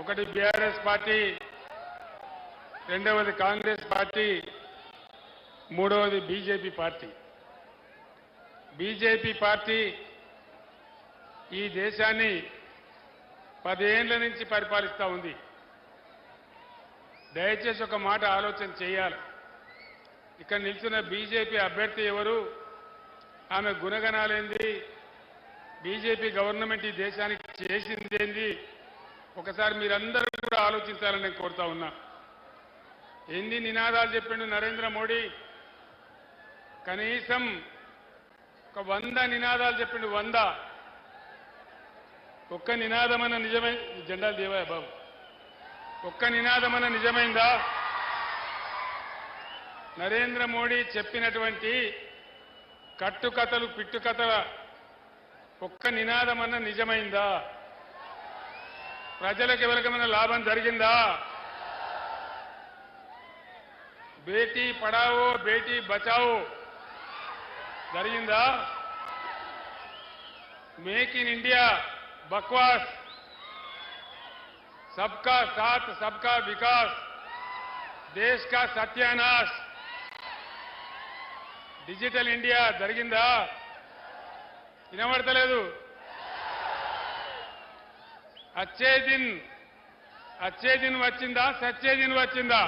ఒకటి BRS party రెండవది Congress party మూడవది బీజేపీ పార్టీ. బీజేపీ పార్టీ ఈ దేశాన్ని పదేండ్ల నుంచి పరిపాలిస్తూ ఉంది. దయచేసి ఒక మాట ఆలోచన చేయాలి. ఇక్కడ నిల్చున్న బీజేపీ అభ్యర్థి ఎవరు? ఆమె గుణగణాలేంది? బీజేపీ గవర్నమెంట్ ఈ దేశానికి చేసిందేంది? ఒకసారి మీరందరూ కూడా ఆలోచించాలని నేను కోరుతా ఉన్నా. ఎన్ని నినాదాలు చెప్పిండు నరేంద్ర మోడీ కనీసం ఒక వంద నినాదాలు చెప్పిండు వంద ఒక్క నినాదమన్న నిజమై జెండాలు దేవాయ బాబు? ఒక్క నినాదమన్న నిజమైందా? నరేంద్ర మోడీ చెప్పినటువంటి కట్టుకథలు పిట్టుకథల ఒక్క నినాదమన్న నిజమైందా? ప్రజలకు ఎవరికైనా లాభం జరిగిందా బేటీ పడావో బేటీ బచావో జరిగిందా మేక్ ఇన్ ఇండియా బక్వాస్ सबका साथ सबका विकास देश का सत्यानाश డిజిటల్ ఇండియా జరిగిందా వినబడతలేదు అచ్చే దిన్ అచ్చే దిన్ వచ్చిందా సచ్చే దిన్ వచ్చిందా?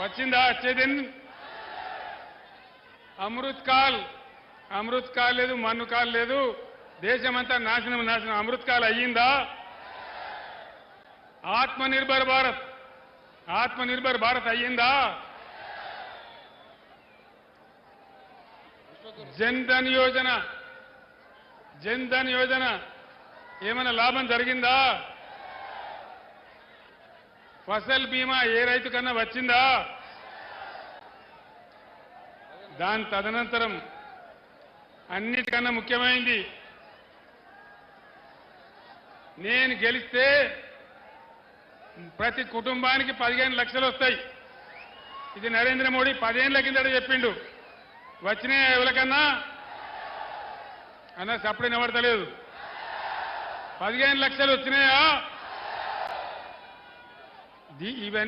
వచ్చిందా అచ్చే దిన్ అమృత్ కాల్ అమృత్ కాల్ లేదు మన్ను కాల్ లేదు దేశమంతా నాశనం నాశనం. అమృత్ కాల్ అయ్యిందా? ఆత్మనిర్భర్ భారత్ ఆత్మనిర్భర్ భారత్ అయ్యిందా? జన్ ధన్ యోజన జన్ ధన్ యోజన. ఏమైనా లాభం జరిగిందా? ఫసల్ బీమా ఏ రైతు కన్నా వచ్చిందా? దాని తదనంతరం అన్నిటికన్నా ముఖ్యమైంది నేను గెలిస్తే ప్రతి కుటుంబానికి పదిహేను లక్షలు వస్తాయి. ఇది నరేంద్ర మోడీ పదేళ్ళ కిందట చెప్పిండు. వచ్చినాయా ఎవరికన్నా? అన్న సప్పుడు నిలబడతలేదు. పదిహేను లక్షలు వచ్చినాయా? ఇవన్నీ